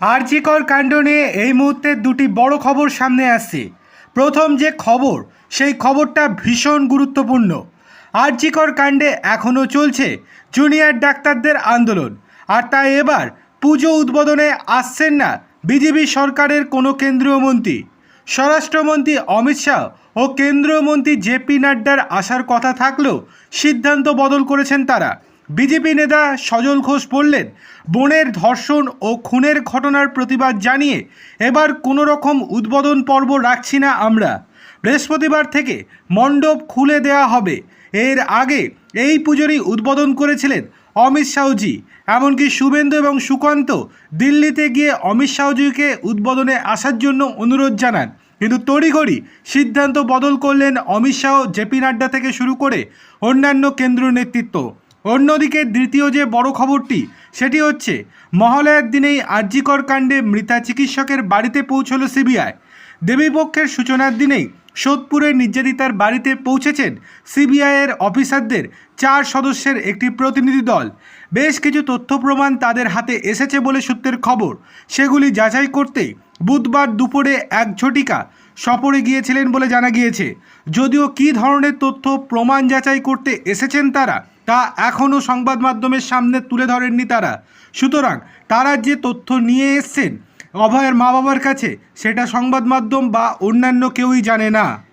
আরজিকর কাণ্ড নিয়ে এই মুহূর্তে দুটি বড় খবর সামনে আসছে। প্রথম যে খবর, সেই খবরটা ভীষণ গুরুত্বপূর্ণ। আরজিকর কাণ্ডে এখনও চলছে জুনিয়র ডাক্তারদের আন্দোলন। আর তাই এবার পুজো উদ্বোধনে আসছেন না বিজেপি সরকারের কোনো কেন্দ্রীয় মন্ত্রী। স্বরাষ্ট্রমন্ত্রী অমিত শাহ ও কেন্দ্রীয় মন্ত্রী জেপি নাড্ডার আসার কথা থাকলেও সিদ্ধান্ত বদল করেছেন তারা। বিজেপি নেতা সজল ঘোষ বললেন, বোনের ধর্ষণ ও খুনের ঘটনার প্রতিবাদ জানিয়ে এবার কোনো রকম উদ্বোধন পর্ব রাখছি না আমরা। বৃহস্পতিবার থেকে মণ্ডপ খুলে দেওয়া হবে। এর আগে এই পুজোরই উদ্বোধন করেছিলেন অমিত শাহজি। এমনকি শুভেন্দু এবং সুকান্ত দিল্লিতে গিয়ে অমিত শাহজিকে উদ্বোধনে আসার জন্য অনুরোধ জানান। কিন্তু তড়িঘড়ি সিদ্ধান্ত বদল করলেন অমিত শাহ জেপি নাড্ডা থেকে শুরু করে অন্যান্য কেন্দ্রীয় নেতৃত্ব। অন্যদিকে দ্বিতীয় যে বড় খবরটি, সেটি হচ্ছে, মহালয়ার দিনেই আর্যিকর কাণ্ডে মৃতা চিকিৎসকের বাড়িতে পৌঁছল সিবিআই। দেবীপক্ষের সূচনার দিনেই সোদপুরের নির্যাতিতার বাড়িতে পৌঁছেছেন সিবিআইয়ের অফিসারদের। চার সদস্যের একটি প্রতিনিধি দল। বেশ কিছু তথ্য প্রমাণ তাদের হাতে এসেছে বলে সূত্রের খবর। সেগুলি যাচাই করতেই বুধবার দুপুরে এক ঝটিকা সফরে গিয়েছিলেন বলে জানা গিয়েছে। যদিও কী ধরনের তথ্য প্রমাণ যাচাই করতে এসেছেন তারা, তা এখনও সংবাদ মাধ্যমের সামনে তুলে ধরেননি তারা। সুতরাং তারা যে তথ্য নিয়ে এসছেন অভয়ের মা বাবার কাছে সেটা সংবাদ মাধ্যম বা অন্যান্য কেউই জানে না।